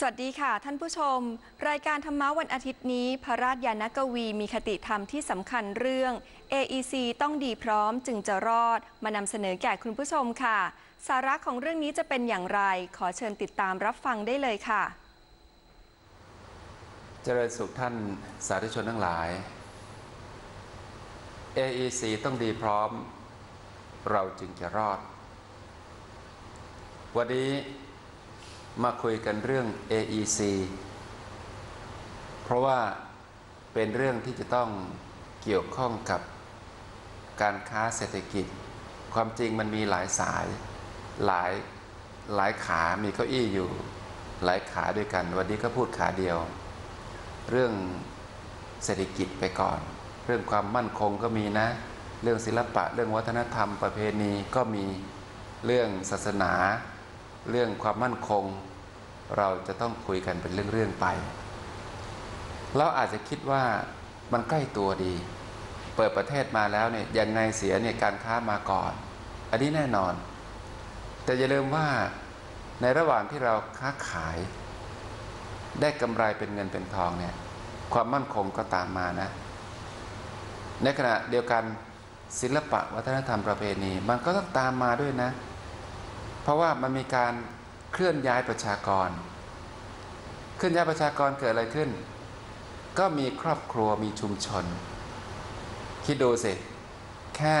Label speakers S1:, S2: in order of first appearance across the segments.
S1: สวัสดีค่ะ ท่านผู้ชม รายการธรรมะวันอาทิตย์นี้ พระราชยานกวีมีคติธรรมที่สำคัญเรื่อง AEC ต้องดีพร้อมจึงจะรอด มานำเสนอแก่คุณผู้ชมค่ะ สาระของเรื่องนี้จะเป็นอย่างไร ขอเชิญติดตามรับฟังได้เลยค่ะ
S2: เจริญสุขท่านสาธุชนทั้งหลาย AEC ต้องดีพร้อม เราจึงจะรอด วันนี้ มาคุยกันเรื่อง AEC เพราะว่าเป็นเรื่องที่จะต้องเกี่ยวข้องกับการค้าเศรษฐกิจ ความจริงมันมีหลายสายหลายหลายขามีเก้าอี้อยู่ หลายขาด้วยกัน วันนี้ก็พูดขาเดียว เรื่องเศรษฐกิจไปก่อน เรื่องความมั่นคงก็มีนะ เรื่องศิลปะ เรื่องวัฒนธรรมประเพณีก็มีเรื่องศาสนา เรื่องความมั่นคง เราจะต้องคุยกันเป็นเรื่องๆไป เราอาจจะคิดว่ามันใกล้ตัวดี เปิดประเทศมาแล้วเนี่ยยังไงเสียเนี่ยการค้ามาก่อน อันนี้แน่นอน แต่อย่าลืมว่าในระหว่างที่เราค้าขาย ได้กำไรเป็นเงินเป็นทองเนี่ยความมั่นคงก็ตามมานะ ในขณะเดียวกันศิลปะวัฒนธรรมประเพณี มันก็ต้องตามมาด้วยนะ เพราะว่ามันมีการเคลื่อนย้ายประชากร เคลื่อนย้ายประชากรเกิดอะไรขึ้น ก็มีครอบครัวมีชุมชน คิดดูสิ แค่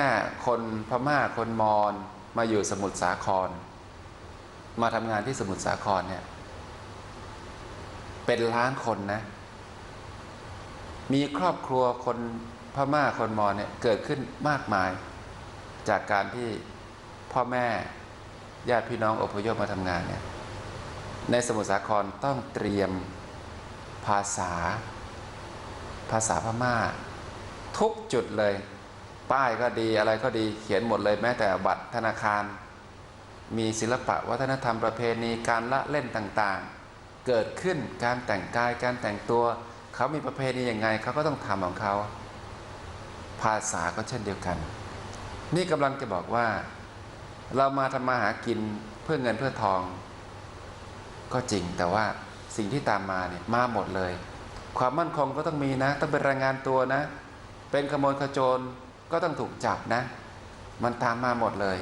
S2: คนพม่าคนมอญมาอยู่สมุทรสาคร มาทำงานที่สมุทรสาครเนี่ยเป็นล้านคนนะ มีครอบครัวคนพม่าคนมอญเนี่ยเกิดขึ้นมากมาย จากการที่พ่อแม่ ญาติพี่น้องอพยพมาทำงานเนี่ยในสมุทรสาครต้องเตรียมภาษา ภาษาพม่า ทุกจุดเลย ป้ายก็ดีอะไรก็ดีเขียนหมดเลยแม้แต่บัตรธนาคาร มีศิลปะวัฒนธรรมประเพณีการละเล่นต่างๆ เกิดขึ้นการแต่งกายการแต่งตัว เขามีประเพณียังไงเขาก็ต้องทำของเขา ภาษาก็เช่นเดียวกัน นี่กำลังจะบอกว่า เรามาทำมาหากินเพื่อเงินเพื่อทอง ก็จริงแต่ว่าสิ่งที่ตามมาเนี่ยมาหมดเลย ความมั่นคงก็ต้องมีนะ ต้องเป็นรายงานตัวนะ เป็นขโมยขโจรก็ต้องถูกจับนะ มันตามมาหมดเลย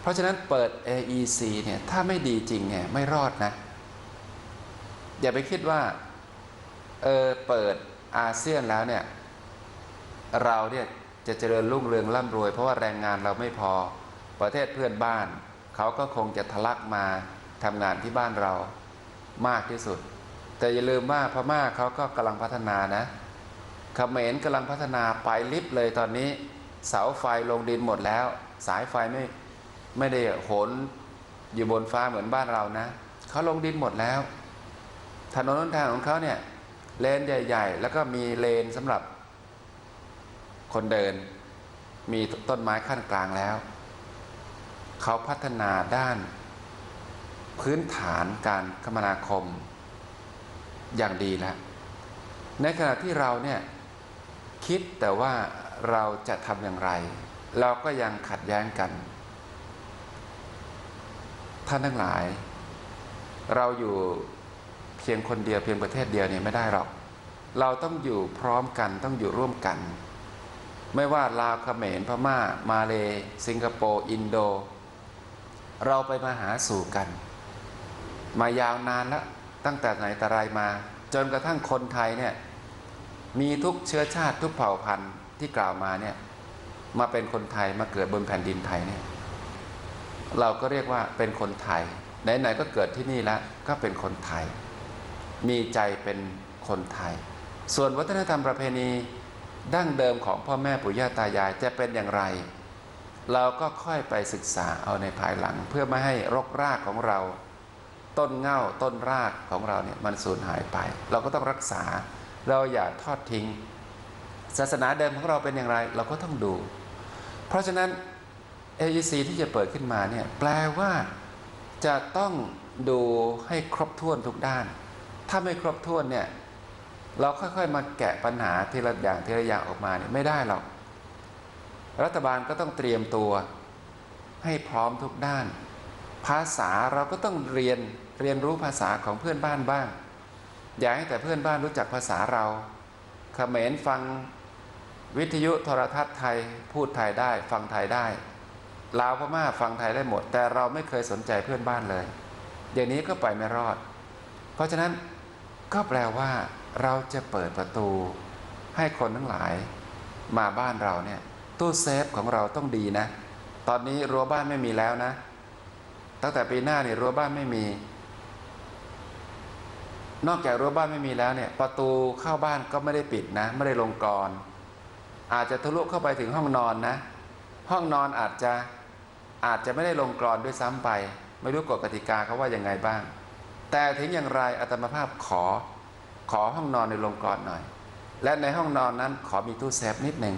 S2: เพราะฉะนั้นเปิด AEC เนี่ยถ้าไม่ดีจริงเนี่ยไม่รอดนะ อย่าไปคิดว่าเออเปิดอาเซียนแล้วเนี่ยเราเนี่ยจะเจริญรุ่งเรืองร่ำรวย เพราะว่าแรงงานเราไม่พอ ประเทศเพื่อนบ้าน เขาก็คงจะทะลักมาทำงานที่บ้านเรามากที่สุด แต่อย่าลืมว่าพม่าเขาก็กำลังพัฒนานะเขมรกำลังพัฒนาไปลิฟต์เลยตอนนี้ เสาไฟลงดินหมดแล้ว สายไฟไม่ไม่ได้โหนอยู่บนฟ้าเหมือนบ้านเรานะเขาลงดินหมดแล้ว ถนนหนทางของเขาเนี่ยเลนใหญ่ ๆ แล้วก็มีเลนสำหรับคนเดิน มีต้นไม้ขั้นกลางแล้ว เขาพัฒนาด้าน พื้นฐานการคมนาคม อย่างดีแล้ว ในขณะที่เราเนี่ยคิดแต่ว่าเราจะทำอย่างไร เราก็ยังขัดแย้งกัน ท่านทั้งหลาย เราอยู่เพียงคนเดียวเพียงประเทศเดียวเนี่ยไม่ได้หรอก เราต้องอยู่พร้อมกันต้องอยู่ร่วมกัน ไม่ว่าลาวเขมรพม่า มาเล สิงคโปร์ อินโด เราไปมาหาสู่กัน มายาวนานแล้วตั้งแต่ไหนแต่ไรมา จนกระทั่งคนไทยเนี่ยมีทุกเชื้อชาติทุกเผ่าพันธุ์ที่กล่าวมาเนี่ยมาเป็นคนไทยมาเกิดบนแผ่นดินไทยเนี่ยเราก็เรียกว่าเป็นคนไทยไหนๆก็เกิดที่นี่แล้วก็เป็นคนไทย มีใจเป็นคนไทย ส่วนวัฒนธรรมประเพณีดั้งเดิมของพ่อแม่ปู่ย่าตายายจะเป็นอย่างไร เราก็ค่อยไปศึกษาเอาในภายหลัง เพื่อไม่ให้รกรากของเรา ต้นเง่าต้นรากของเราเนี่ยมันสูญหายไป เราก็ต้องรักษา เราอย่าทอดทิ้ง ศาสนาเดิมของเราเป็นอย่างไร เราก็ต้องดู เพราะฉะนั้น AEC ที่จะเปิดขึ้นมาเนี่ยแปลว่าจะต้องดูให้ครบถ้วนทุกด้าน ถ้าไม่ครบถ้วนเนี่ยเราค่อยๆ มาแกะปัญหาทีละอย่างทีละอย่างออกมาเนี่ยไม่ได้หรอก รัฐบาลก็ต้องเตรียมตัวให้พร้อมทุกด้าน ภาษาเราก็ต้องเรียนเรียนรู้ภาษาของเพื่อนบ้านบ้าง อย่าให้แต่เพื่อนบ้านรู้จักภาษาเราเขมรฟังวิทยุโทรทัศน์ไทยพูดไทยได้ ฟังไทยได้ลาวพม่าฟังไทยได้หมด แต่เราไม่เคยสนใจเพื่อนบ้านเลย อย่างนี้ก็ไปไม่รอด เพราะฉะนั้นก็แปลว่า เราจะเปิดประตู ให้คนทั้งหลายมาบ้านเราเนี่ย ตู้เซฟของเราต้องดีนะ ตอนนี้รั้วบ้านไม่มีแล้วนะ ตั้งแต่ปีหน้าเนี่ยรั้วบ้านไม่มี นอกจากรั้วบ้านไม่มีแล้วเนี่ย ประตูเข้าบ้านก็ไม่ได้ปิดนะ ไม่ได้ลงกรอนอาจจะทะลุเข้าไปถึงห้องนอนนะ ห้องนอนอาจจะอาจจะไม่ได้ลงกรอนด้วยซ้ำไป ไม่รู้กฎกติกาเขาว่ายังไงบ้าง แต่ถึงอย่างไรอาตมาภาพขอ ขอห้องนอนในลงกรอนหน่อย และในห้องนอนนั้นขอมีตู้เซฟนิดหนึ่ง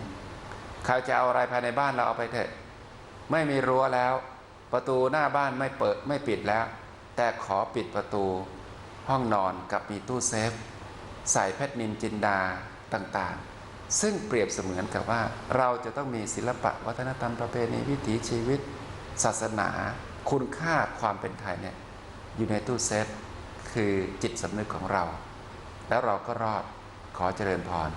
S2: ใครจะเอาอะไรภายในบ้านเราเอาไปเถอะ ไม่มีรั้วแล้ว ประตูหน้าบ้านไม่เปิดไม่ปิดแล้ว แต่ขอปิดประตูห้องนอนกับมีตู้เซฟ ใส่เพชรนินจินดาต่างๆ ซึ่งเปรียบเสมือนกับว่าเราจะต้องมีศิลปะวัฒนธรรมประเพณีวิถีชีวิต ศาสนา คุณค่าความเป็นไทยเนี่ยอยู่ในตู้เซฟคือจิตสำนึกของเรา แล้วเราก็รอดขอเจริญพร